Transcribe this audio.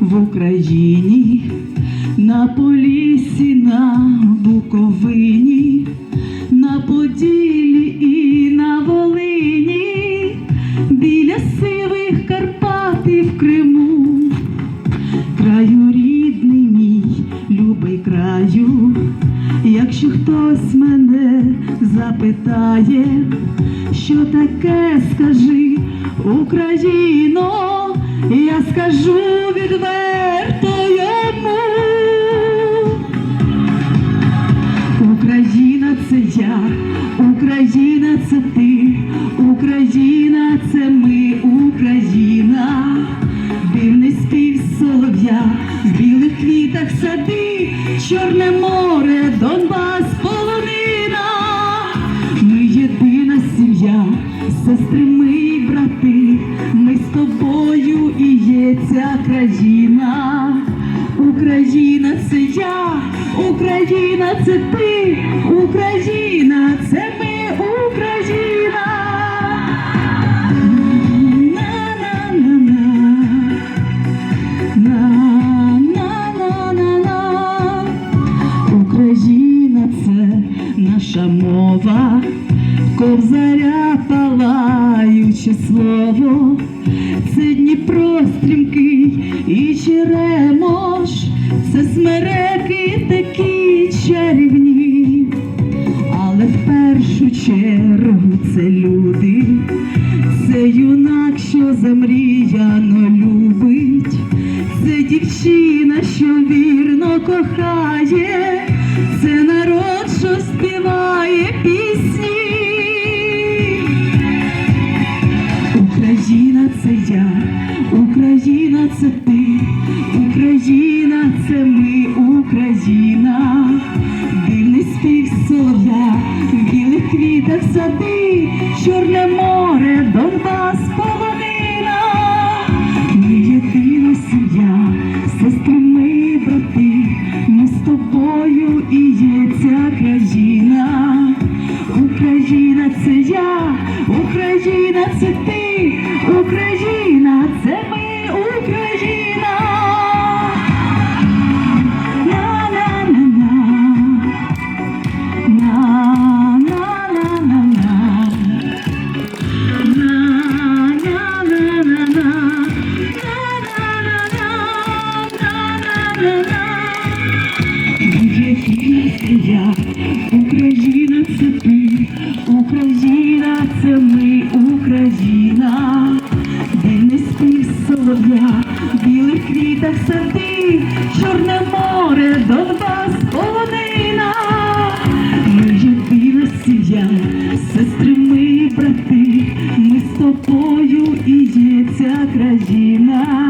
в Україні, на Поліссі, на Буковині, на Поділлі і на Волині, біля сивих Карпат і в Криму, краю рідний мій, любий краю, якщо хтось мене запитає, що таке скажи, Україно, я скажу відверто йому. Україна це я, Україна це ти, Україна це ми, Україна, дивний спів солов'я, в білих квітах сади, Чорне море, Донбас, полонина. Ми єдина сім'я, сестри ми брати, ми з тобою ця країна. Україна це я, Україна це ти, Україна це ми, Україна. Україна це наша мова, ковзаря палаюче слово, це Дніпро стрімкий. І черемош, це смереки такі чарівні, але в першу чергу це люди, це юнак, що замріяно любить, це дівчина, що вірно кохає, це квітах сади, Чорне море, Донбас, полонина. Ми єдина сім'я, сестри ми брати, ми з тобою і є ця країна. Україна це я, Україна це ти, Я, Україна це ти, Україна це ми, Україна, дивний спів солов'я, в білих квітах сади, Чорне море, Донбас, полонина. Ми єдина сім'я, сестри ми брати, ми з тобою і є ця країна.